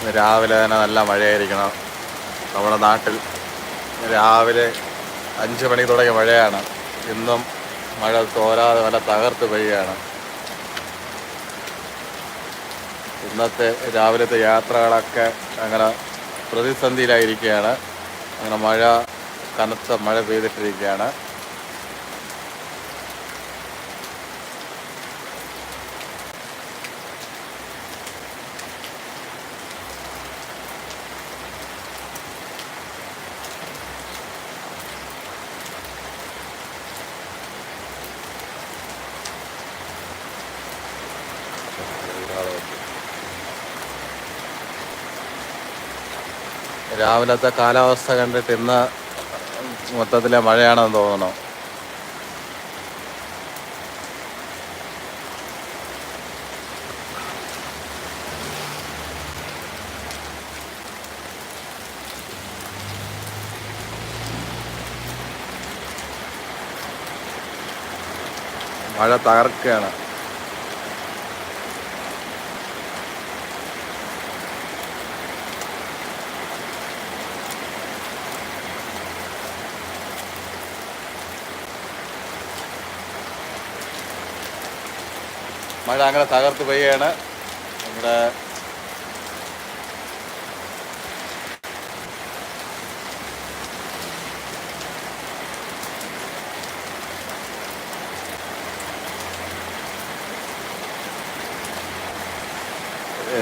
ഇന്ന് രാവിലെ തന്നെ നല്ല മഴയായിരിക്കണം. നമ്മുടെ നാട്ടിൽ രാവിലെ അഞ്ച് മണി തുടങ്ങിയ മഴയാണ്. ഇന്നും മഴ തോരാതെ നല്ല തകർത്ത് പെയ്യുകയാണ്. ഇന്നത്തെ രാവിലത്തെ യാത്രകളൊക്കെ അങ്ങനെ പ്രതിസന്ധിയിലായിരിക്കുകയാണ്. അങ്ങനെ മഴ കനത്ത മഴ പെയ്തിട്ടിരിക്കുകയാണ്. രാവിലത്തെ കാലാവസ്ഥ കണ്ടിട്ട് ഇന്ന് മൊത്തത്തിലെ മഴയാണെന്ന് തോന്നുന്നു. മഴ തകർക്കുകയാണ്. മഴ അങ്ങനെ തകർത്ത് പെയ്യാണ്. നമ്മുടെ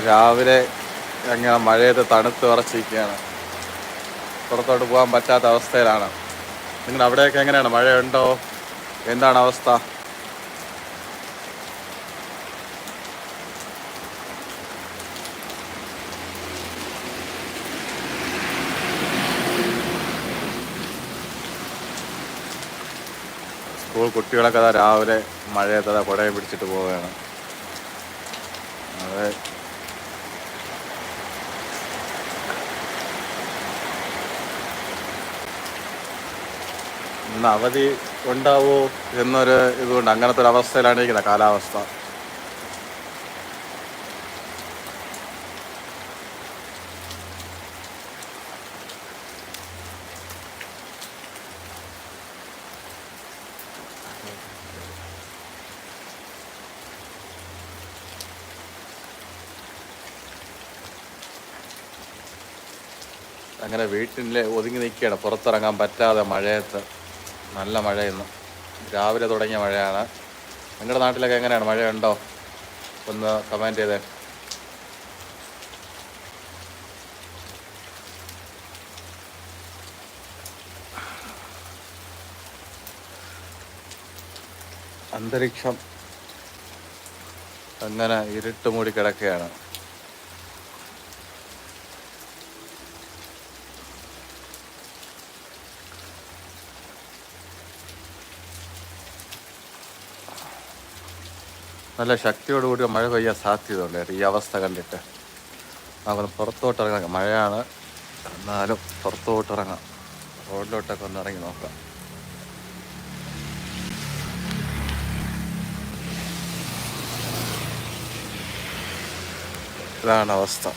രാവിലെ അങ്ങനെ മഴയത്ത് തണുത്ത് ഉറച്ചിരിക്കുകയാണ് പുറത്തോട്ട് പോകാൻ പറ്റാത്ത അവസ്ഥയിലാണ്. നിങ്ങൾ അവിടെയൊക്കെ എങ്ങനെയാണ്? മഴയുണ്ടോ? എന്താണ് അവസ്ഥ? സ്കൂൾ കുട്ടികളൊക്കെ അതാ രാവിലെ മഴയത്ത് അതാ കുടയെ പിടിച്ചിട്ട് പോവുകയാണ്. അതെ ഇന്ന് അവധി ഉണ്ടാവോ എന്നൊരു ഇതുകൊണ്ട് അങ്ങനത്തെ ഒരു അവസ്ഥയിലാണ് ഇരിക്കുന്നത്. കാലാവസ്ഥ. അങ്ങനെ വീട്ടിലെ ഒതുങ്ങി നിൽക്കുകയാണ്. പുറത്തിറങ്ങാൻ പറ്റാതെ മഴയത്ത്. നല്ല മഴയിന്ന് രാവിലെ തുടങ്ങിയ മഴയാണ്. നിങ്ങളുടെ നാട്ടിലൊക്കെ എങ്ങനെയാണ്? മഴയുണ്ടോ? ഒന്ന് കമന്റ് ചെയ്തേ. അന്തരീക്ഷം അങ്ങനെ ഇരുട്ട് മൂടി കിടക്കുകയാണ്? നല്ല ശക്തിയോടുകൂടി മഴ പെയ്യാൻ സാധ്യതയുണ്ട്. ഈ അവസ്ഥ കണ്ടിട്ട്. നമുക്ക് പുറത്തോട്ട് ഇറങ്ങാം. മഴയാണ്. എന്നാലും പുറത്തോട്ട് ഇറങ്ങാം. റോഡിലോട്ടൊക്കെ ഒന്ന് ഇറങ്ങി നോക്കാം. ഇതാണ് അവസ്ഥ.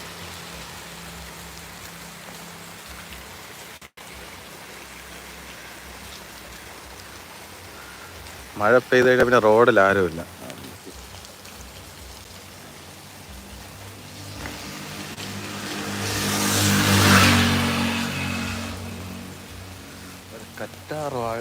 മഴ പെയ്ത് കഴിഞ്ഞാൽ പിന്നെ റോഡിൽ ആരുമില്ല. കറ്റാർ വാഴ